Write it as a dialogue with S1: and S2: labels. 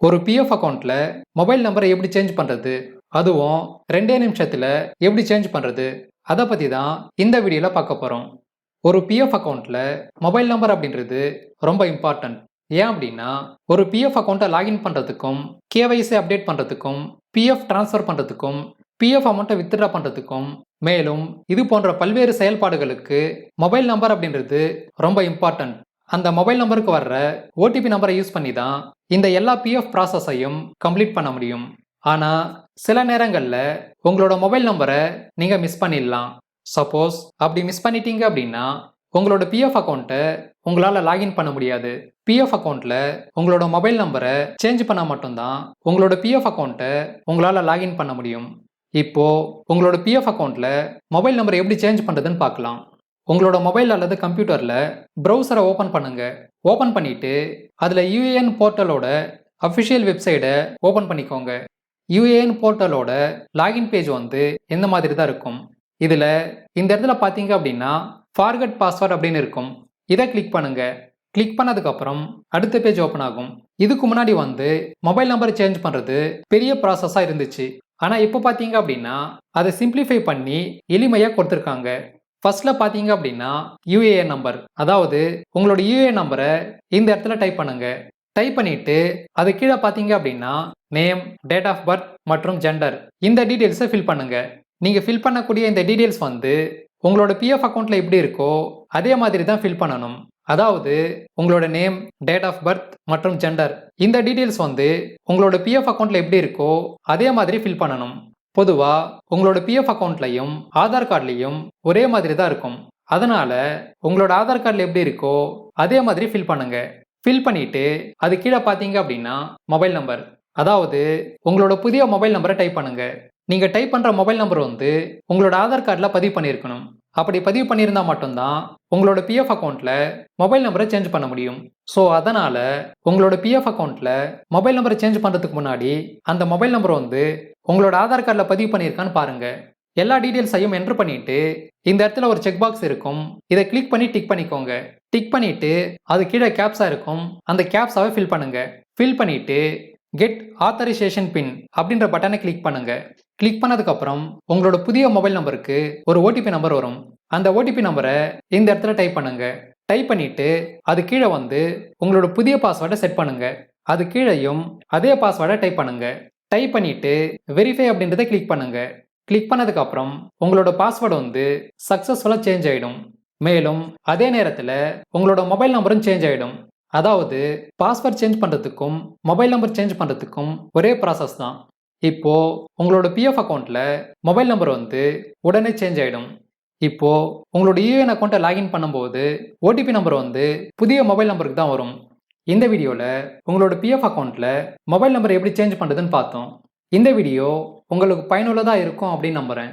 S1: ஒரு பிஎஃப் அக்கௌண்ட்டில் மொபைல் நம்பரை எப்படி சேஞ்ச் பண்ணுறது அதுவும் ரெண்டே நிமிஷத்தில் எப்படி சேஞ்ச் பண்ணுறது அதை பற்றி தான் இந்த வீடியோவில் பார்க்க போகிறோம் ஒரு பிஎஃப் அக்கௌண்ட்டில் மொபைல் நம்பர் அப்படின்றது ரொம்ப இம்பார்ட்டன்ட் ஏன் அப்படின்னா ஒரு பிஎஃப் அக்கௌண்ட்டை லாகின் பண்ணுறதுக்கும் கேவைசி அப்டேட் பண்ணுறதுக்கும் பிஎஃப் ட்ரான்ஸ்ஃபர் பண்ணுறதுக்கும் பிஎஃப் அமௌண்ட்டை வித்ட்ரா பண்ணுறதுக்கும் மேலும் இது போன்ற பல்வேறு செயல்பாடுகளுக்கு மொபைல் நம்பர் அப்படின்றது ரொம்ப இம்பார்ட்டன்ட் அந்த மொபைல் நம்பருக்கு வர்ற ஓடிபி நம்பரை யூஸ் பண்ணி தான் இந்த எல்லா பிஎஃப் ப்ராசஸையும் கம்ப்ளீட் பண்ண முடியும். ஆனால் சில நேரங்களில் உங்களோட மொபைல் நம்பரை நீங்கள் மிஸ் பண்ணிடலாம். சப்போஸ் அப்படி மிஸ் பண்ணிட்டீங்க அப்படின்னா உங்களோட பிஎஃப் அக்கௌண்ட்டை உங்களால் லாகின் பண்ண முடியாது. பிஎஃப் அக்கௌண்ட்டில் உங்களோட மொபைல் நம்பரை சேஞ்ச் பண்ணால் மட்டும்தான் உங்களோட பிஎஃப் அக்கௌண்ட்டை உங்களால் லாகின் பண்ண முடியும். இப்போ உங்களோட பிஎஃப் அக்கௌண்ட்டில் மொபைல் நம்பர் எப்படி சேஞ்ச் பண்ணுறதுன்னு பார்க்கலாம். உங்களோட மொபைல் அல்லது கம்ப்யூட்டரில் ப்ரௌசரை ஓப்பன் பண்ணுங்க. ஓப்பன் பண்ணிட்டு அதில் யூஏஎன் போர்ட்டலோட அஃபிஷியல் வெப்சைட்டை ஓப்பன் பண்ணிக்கோங்க. யூஏஎன் போர்ட்டலோட லாகின் பேஜ் வந்து இந்த மாதிரி தான் இருக்கும். இதில் இந்த இடத்துல பார்த்தீங்க அப்படின்னா ஃபார்கட் பாஸ்வேர்ட் அப்படின்னு இருக்கும். இதை கிளிக் பண்ணுங்க. கிளிக் பண்ணதுக்கப்புறம் அடுத்த பேஜ் ஓப்பன் ஆகும். இதுக்கு முன்னாடி வந்து மொபைல் நம்பர் சேஞ்ச் பண்ணுறது பெரிய ப்ராசஸாக இருந்துச்சு. ஆனால் இப்போ பார்த்தீங்க அப்படின்னா அதை சிம்பிளிஃபை பண்ணி எளிமையாக கொடுத்துருக்காங்க. ஃபர்ஸ்ட்ல பார்த்தீங்க அப்படின்னா யூஏஎன் நம்பர் அதாவது உங்களோட யூஏஎன் நம்பரை இந்த இடத்துல டைப் பண்ணுங்க. டைப் பண்ணிட்டு அது கீழே பார்த்தீங்க அப்படின்னா நேம் டேட் ஆஃப் பர்த் மற்றும் ஜெண்டர் இந்த டீட்டெயில்ஸை ஃபில் பண்ணுங்க. நீங்கள் ஃபில் பண்ணக்கூடிய இந்த டீட்டெயில்ஸ் வந்து உங்களோட பிஎஃப் அக்கௌண்ட்டில் எப்படி இருக்கோ அதே மாதிரி தான் ஃபில் பண்ணணும். அதாவது உங்களோட நேம் டேட் ஆஃப் பர்த் மற்றும் ஜெண்டர் இந்த டீட்டெயில்ஸ் வந்து உங்களோட பிஎஃப் அக்கௌண்ட்டில் எப்படி இருக்கோ அதே மாதிரி ஃபில் பண்ணணும். பொதுவாக உங்களோட பிஎஃப் அக்கௌண்ட்லையும் ஆதார் கார்ட்லையும் ஒரே மாதிரி தான் இருக்கும். அதனால உங்களோட ஆதார் கார்டில் எப்படி இருக்கோ அதே மாதிரி ஃபில் பண்ணுங்க. ஃபில் பண்ணிட்டு அது கீழே பார்த்தீங்க அப்படின்னா மொபைல் நம்பர் அதாவது உங்களோட புதிய மொபைல் நம்பரை டைப் பண்ணுங்க. நீங்க டைப் பண்ற மொபைல் நம்பர் வந்து உங்களோட ஆதார் கார்டில் பதிவு பண்ணியிருக்கணும். அப்படி பதிவு பண்ணியிருந்தா மட்டும்தான் உங்களோட பிஎஃப் அக்கௌண்ட்ல மொபைல் நம்பரை சேஞ்ச் பண்ண முடியும். ஸோ அதனால் உங்களோட பிஎஃப் அக்கௌண்ட்டில் மொபைல் நம்பரை சேஞ்ச் பண்ணுறதுக்கு முன்னாடி அந்த மொபைல் நம்பர் வந்து உங்களோட ஆதார் கார்டில் பதிவு பண்ணியிருக்கான்னு பாருங்கள் எல்லா டீட்டெயில்ஸையும் என்ட்ரு பண்ணிவிட்டு இந்த இடத்துல ஒரு செக் பாக்ஸ் இருக்கும். இதை கிளிக் பண்ணி டிக் பண்ணிக்கோங்க. டிக் பண்ணிவிட்டு அது கீழே கேப்ஸாக இருக்கும். அந்த கேப்ஸாவை ஃபில் பண்ணுங்கள் ஃபில் பண்ணிவிட்டு கெட் ஆத்தரைசேஷன் பின் அப்படின்ற பட்டனை கிளிக் பண்ணுங்க. கிளிக் பண்ணதுக்கப்புறம் உங்களோட புதிய மொபைல் நம்பருக்கு ஒரு ஓடிபி நம்பர் வரும். அந்த ஓடிபி நம்பரை இந்த இடத்துல டைப் பண்ணுங்க. டைப் பண்ணிட்டு அது கீழே வந்து உங்களோட புதிய பாஸ்வேர்டை செட் பண்ணுங்க. அது கீழேயும் அதே பாஸ்வேர்டை டைப் பண்ணுங்க. டைப் பண்ணிட்டு வெரிஃபை அப்படின்றத கிளிக் பண்ணுங்க. கிளிக் பண்ணதுக்கப்புறம் உங்களோட பாஸ்வேர்டு வந்து சக்ஸஸ்ஃபுல்லாக சேஞ்ச் ஆகிடும் மேலும் அதே நேரத்தில் உங்களோட மொபைல் நம்பரும் சேஞ்ச் ஆகிடும் அதாவது பாஸ்வேர்ட் சேஞ்ச் பண்ணுறதுக்கும் மொபைல் நம்பர் சேஞ்ச் பண்ணுறதுக்கும் ஒரே ப்ராசஸ் தான். இப்போ உங்களோட பிஎஃப் அக்கௌண்ட்டில் மொபைல் நம்பர் வந்து உடனே சேஞ்ச் ஆகிடும் இப்போ உங்களோட யூஎன் அக்கௌண்ட்டை லாகின் பண்ணும்போது ஓடிபி நம்பர் வந்து புதிய மொபைல் நம்பருக்கு தான் வரும். இந்த வீடியோவில் உங்களோட பிஎஃப் அக்கௌண்ட்டில் மொபைல் நம்பர் எப்படி சேஞ்ச் பண்ணுறதுன்னு பார்த்தோம். இந்த வீடியோ உங்களுக்கு பயனுள்ளதாக இருக்கும் அப்படின்னு நம்புகிறேன்